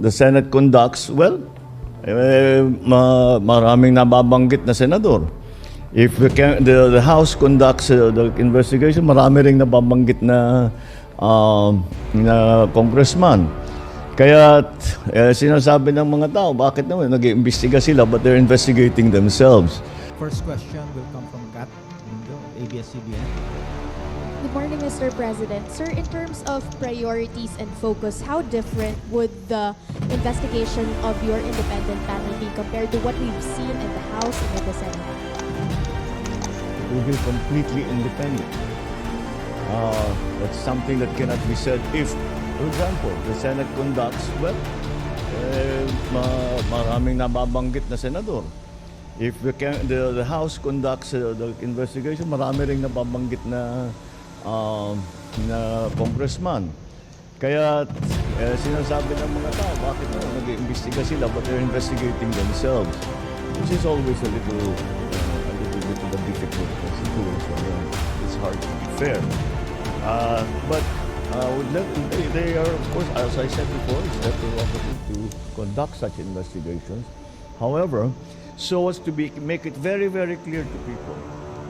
the Senate conducts, well, eh, ma- maraming nababanggit na senador. If the, the, the House conducts uh, the investigation, marami ring nababanggit na, um, na congressman. Kaya eh, sinasabi ng mga tao, bakit naman nag-iimbestiga sila but they're investigating themselves. First question will come from Kat ABS-CBN. Mr. President. Sir, in terms of priorities and focus, how different would the investigation of your independent panel be compared to what we've seen in the House and in the Senate? We will completely independent. Uh, that's something that cannot be said if, for example, the Senate conducts, well, eh, ma- maraming nababanggit na senador. If the, the, the House conducts uh, the investigation, marami ring nababanggit na, um, na congressman. Kaya eh, sinasabi ng mga tao, bakit na nag-iimbestiga sila but they're investigating themselves. Which is always a little, uh, a little bit of a difficult situation. Uh, it's hard to be fair. Uh, but uh, let, they, they are, of course, as I said before, it's their prerogative to conduct such investigations. However, so as to be, make it very, very clear to people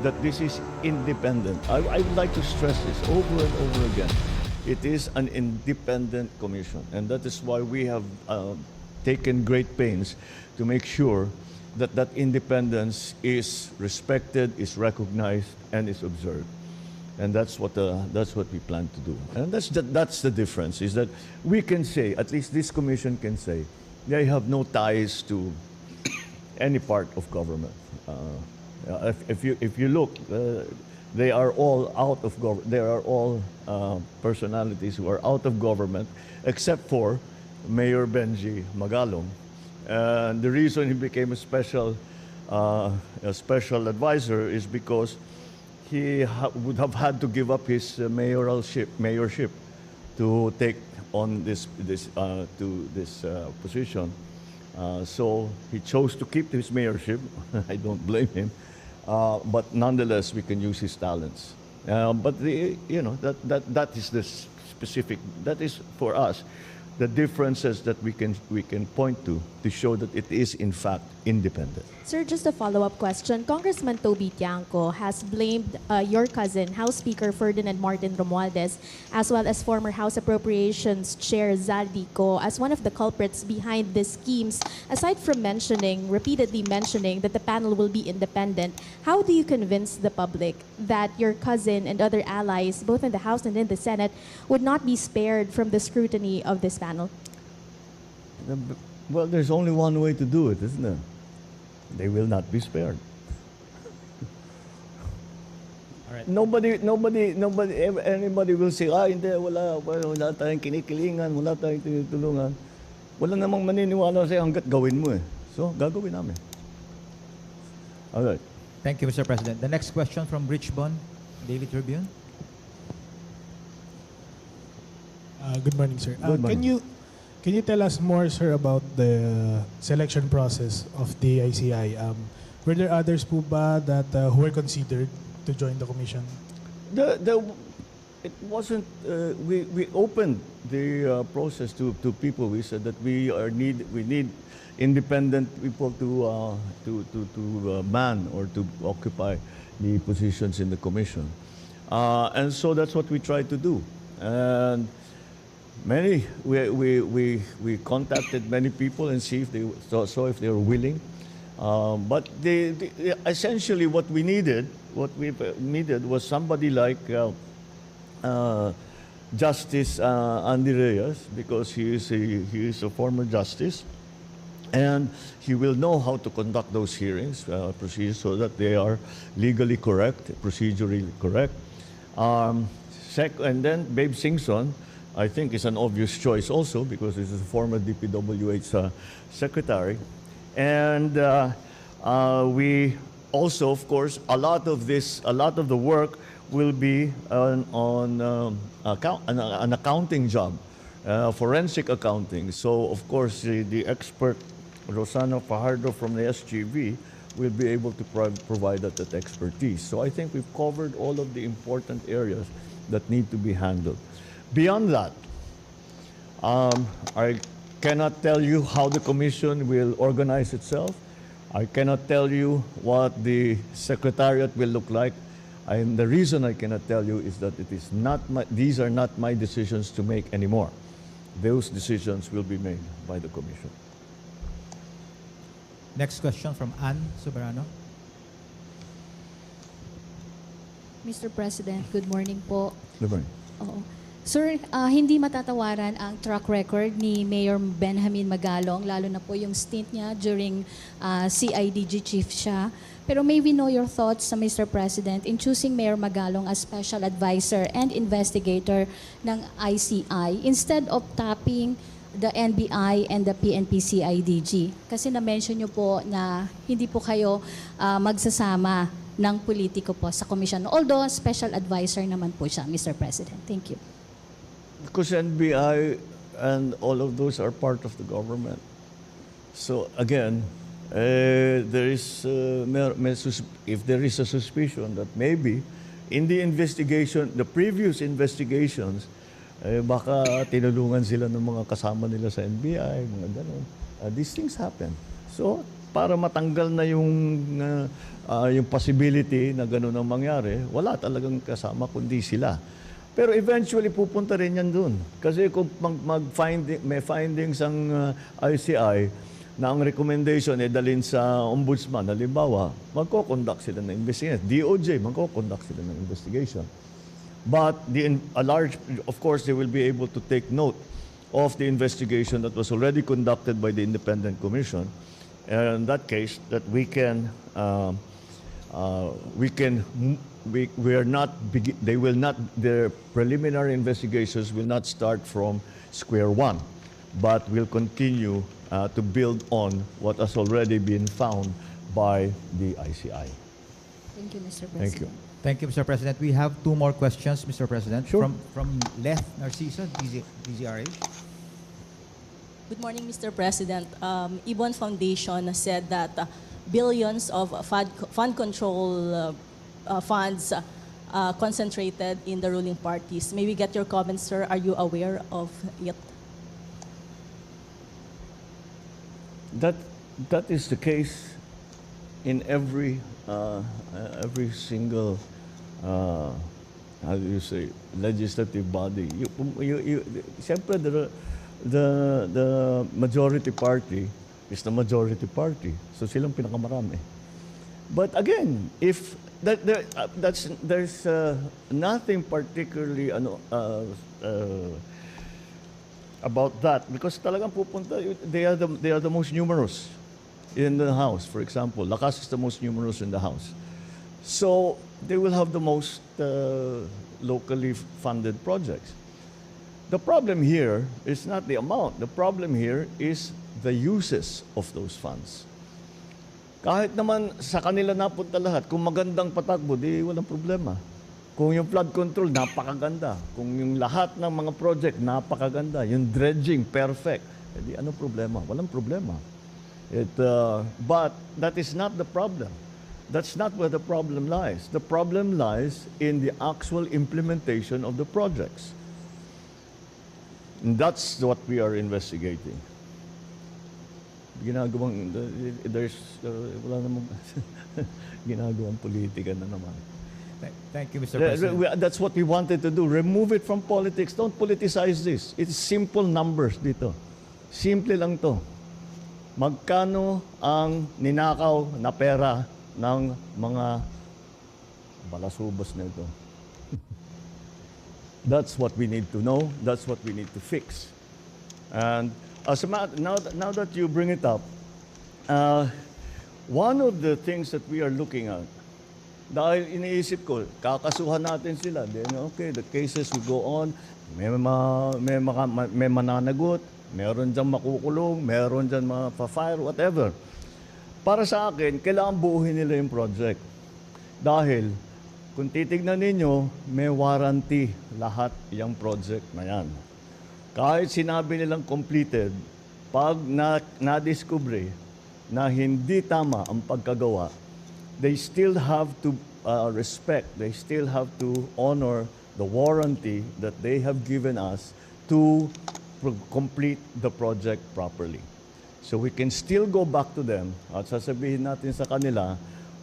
that this is independent. I, I would like to stress this over and over again. It is an independent commission, and that is why we have uh, taken great pains to make sure that that independence is respected, is recognized, and is observed. And that's what, uh, that's what we plan to do. And that's the, that's the difference, is that we can say, at least this commission can say, they have no ties to any part of government. Uh, if, if, you, if you look, uh, they are all out of government. They are all uh, personalities who are out of government, except for Mayor Benji Magalong. And the reason he became a special, uh, a special advisor is because he ha- would have had to give up his uh, mayoralship, mayorship to take on this, this, uh, to this position. So he chose to keep his mayorship. I don't blame him. Uh, but nonetheless, we can use his talents. Uh, but the, you know that, that, that is the specific. That is for us the differences that we can we can point to to show that it is in fact independent. Sir, just a follow-up question. Congressman Toby Tiangco has blamed uh, your cousin, House Speaker Ferdinand Martin Romualdez, as well as former House Appropriations Chair Zaldico as one of the culprits behind these schemes. Aside from mentioning, repeatedly mentioning that the panel will be independent, how do you convince the public that your cousin and other allies, both in the House and in the Senate, would not be spared from the scrutiny of this panel? Well, there's only one way to do it, isn't there? They will not be spared. All right. Nobody, nobody, nobody, anybody will say, ah, hindi, wala, wala, wala tayong kinikilingan, wala tayong tinutulungan. Wala namang maniniwala sa'yo hanggat gawin mo eh. So, gagawin namin. Alright. Thank you, Mr. President. The next question from Rich Bon, Daily Tribune. Uh, good morning, sir. Uh, Good morning. Can you can you tell us more, sir, about the selection process of the ICI? Um, were there others po ba that uh, who were considered to join the commission? The, the, it wasn't, uh, we, we opened the uh, process to, to people. We said that we are need, we need independent people to, uh, to, to, to uh, man or to occupy the positions in the commission. Uh, and so that's what we tried to do. And many, we, we, we, we contacted many people and see if they, saw, saw if they were willing. Um, but the, the, essentially, what we needed, what we needed, was somebody like uh, uh, Justice uh, Andy Reyes, because he is a, he is a former justice, and he will know how to conduct those hearings, uh, procedures, so that they are legally correct, procedurally correct. Um, sec- and then Babe Singson, I think, is an obvious choice also because this is a former DPWH uh, secretary. And uh, uh, we also, of course, a lot of this, a lot of the work will be on, on um, account, an, an accounting job, uh, forensic accounting. So, of course, the, the expert Rosana Fajardo from the SGV will be able to pro- provide that, that expertise. So I think we've covered all of the important areas that need to be handled. Beyond that, um, I cannot tell you how the commission will organize itself. I cannot tell you what the secretariat will look like. And the reason I cannot tell you is that it is not my, these are not my decisions to make anymore. Those decisions will be made by the commission. Next question from Ann Soberano. Mr. President, good morning po. Diba? Oo. Sir, ah, hindi matatawaran ang track record ni Mayor Benjamin Magalong, lalo na po yung stint niya during ah, CIDG chief siya. Pero may we know your thoughts, sa Mr. President, in choosing Mayor Magalong as special advisor and investigator ng ICI instead of tapping the NBI and the PNP CIDG? Kasi na-mention niyo po na hindi po kayo ah, magsasama ng politiko po sa komisyon. Although, special advisor naman po siya, Mr. President. Thank you. Because NBI and all of those are part of the government. So again, uh, there is uh, if there is a suspicion that maybe in the investigation, the previous investigations, eh, baka tinulungan sila ng mga kasama nila sa NBI, mga ganun. Uh, these things happen. So, para matanggal na yung uh, uh, yung possibility na ganun ang mangyari, wala talagang kasama kundi sila. Pero eventually pupunta rin yan dun. Kasi kung mag, finding, may findings ang uh, ICI na ang recommendation ay dalhin sa ombudsman, halimbawa, magko-conduct sila ng investigation. DOJ, magko-conduct sila ng investigation. But the, a large, of course, they will be able to take note of the investigation that was already conducted by the independent commission. And in that case, that we can, um, uh, we can, we, we are not, begi- they will not, their preliminary investigations will not start from square one, but will continue uh, to build on what has already been found by the ICI. Thank you, Mr. President. Thank you. Thank you, Mr. President. We have two more questions, Mr. President. Sure. From, from Leth Narciso, DZ, DZRH. Good morning, Mr. President. Um, Ibon Foundation said that uh, billions of fund, fund control uh, uh, funds uh, concentrated in the ruling parties. May we get your comments, sir? Are you aware of it? That, that is the case in every, every single, how do you say, legislative body. You, you, you, the, the, the majority party is the majority party. So silang pinakamarami. But again, if that there, uh, that's there's uh, nothing particularly ano uh, uh, about that. Because talagang pupunta they are the they are the most numerous in the house. For example Lakas is the most numerous in the house. So they will have the most uh, locally funded projects. The problem here is not the amount. The problem here is the uses of those funds kahit naman sa kanila napunta lahat, kung magandang patakbo, di walang problema. Kung yung flood control, napakaganda. Kung yung lahat ng mga project, napakaganda. Yung dredging, perfect. Eh di ano problema? Walang problema. It, uh, but that is not the problem. That's not where the problem lies. The problem lies in the actual implementation of the projects. And that's what we are investigating ginagawang there's uh, wala namang ginagawang politika na naman. Th- Thank you, Mr. President. That's what we wanted to do. Remove it from politics. Don't politicize this. It's simple numbers dito. Simple lang to. Magkano ang ninakaw na pera ng mga balasubas na ito? That's what we need to know. That's what we need to fix. And as a matter, now, now that you bring it up, uh, one of the things that we are looking at, dahil iniisip ko, kakasuhan natin sila. Then, okay, the cases will go on. May, ma, may, maka, ma- may mananagot, meron dyan makukulong, meron dyan mga pa-fire, whatever. Para sa akin, kailangan buuhin nila yung project. Dahil, kung titignan ninyo, may warranty lahat yung project na yan. Kahit sinabi nilang completed, pag na, na-discover na hindi tama ang pagkagawa, they still have to uh, respect, they still have to honor the warranty that they have given us to complete the project properly. So we can still go back to them at sasabihin natin sa kanila,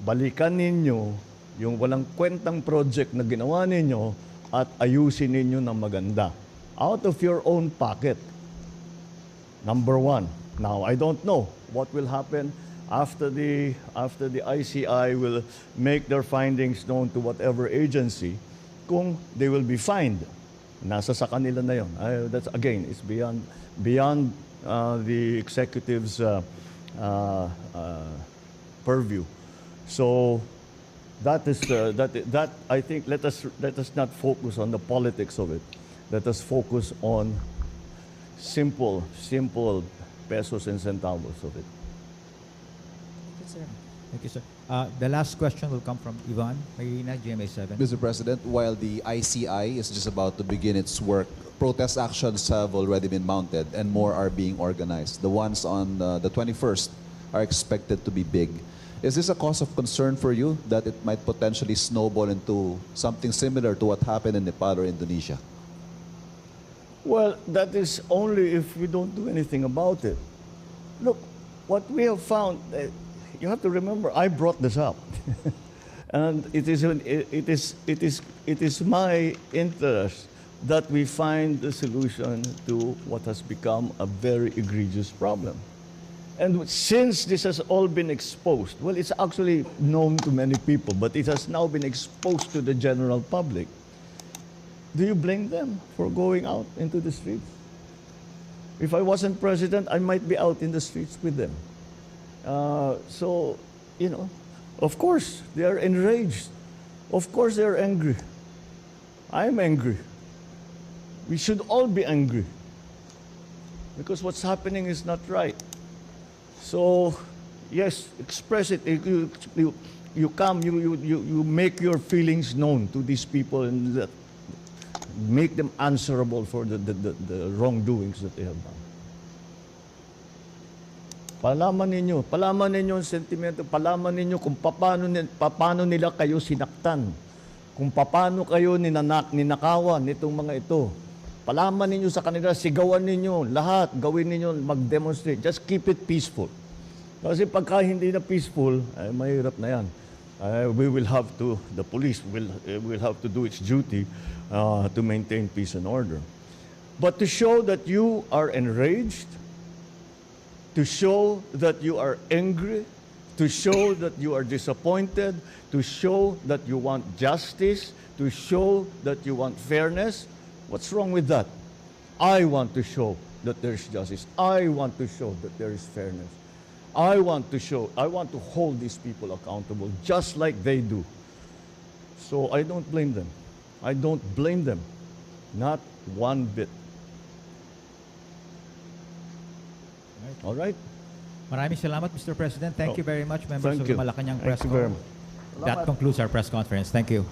balikan ninyo yung walang kwentang project na ginawa ninyo at ayusin ninyo ng maganda. Out of your own pocket. Number one. Now, I don't know what will happen after the, after the ICI will make their findings known to whatever agency kung they will be fined. Nasa sa kanila na yun. I- that's, again, it's beyond, beyond uh, the executive's uh, uh, uh, purview. So that is uh, that that I think let us let us not focus on the politics of it. Let us focus on simple simple pesos and centavos of it. Thank you, sir. Thank you, sir. Uh, the last question will come from Ivan Marina, GMA7. Mr. President, while the ICI is just about to begin its work, protest actions have already been mounted and more are being organized. The ones on uh, the 21st are expected to be big. Is this a cause of concern for you that it might potentially snowball into something similar to what happened in Nepal or Indonesia? Well, that is only if we don't do anything about it. Look, what we have found, uh, you have to remember, I brought this up. and it is, it is, it, is, it is my interest that we find the solution to what has become a very egregious problem. And since this has all been exposed, well, it's actually known to many people, but it has now been exposed to the general public. Do you blame them for going out into the streets? If I wasn't president, I might be out in the streets with them. Uh, so, you know, of course, they are enraged. Of course, they are angry. I'm angry. We should all be angry because what's happening is not right. So, yes, express it. You, you, you come, you, you, you, make your feelings known to these people and let, make them answerable for the, the, the, the wrongdoings that they have done. Palaman ninyo, palaman ninyo ang sentimento, palaman ninyo kung paano, paano nila kayo sinaktan, kung paano kayo ninanak, ninakawan nitong mga ito. Palaman ninyo sa kanila, sigawan ninyo, lahat, gawin ninyo, mag-demonstrate. Just keep it peaceful. Kasi pagka hindi na peaceful, ay mahirap na yan. Uh, we will have to, the police will, uh, will have to do its duty uh, to maintain peace and order. But to show that you are enraged, to show that you are angry, to show that you are disappointed, to show that you want justice, to show that you want fairness. What's wrong with that? I want to show that there is justice. I want to show that there is fairness. I want to show, I want to hold these people accountable just like they do. So I don't blame them. I don't blame them. Not one bit. All right? Maraming salamat, Mr. President. Thank Oh, you very much, members thank of you. the Malacanang Press. That concludes our press conference. Thank you.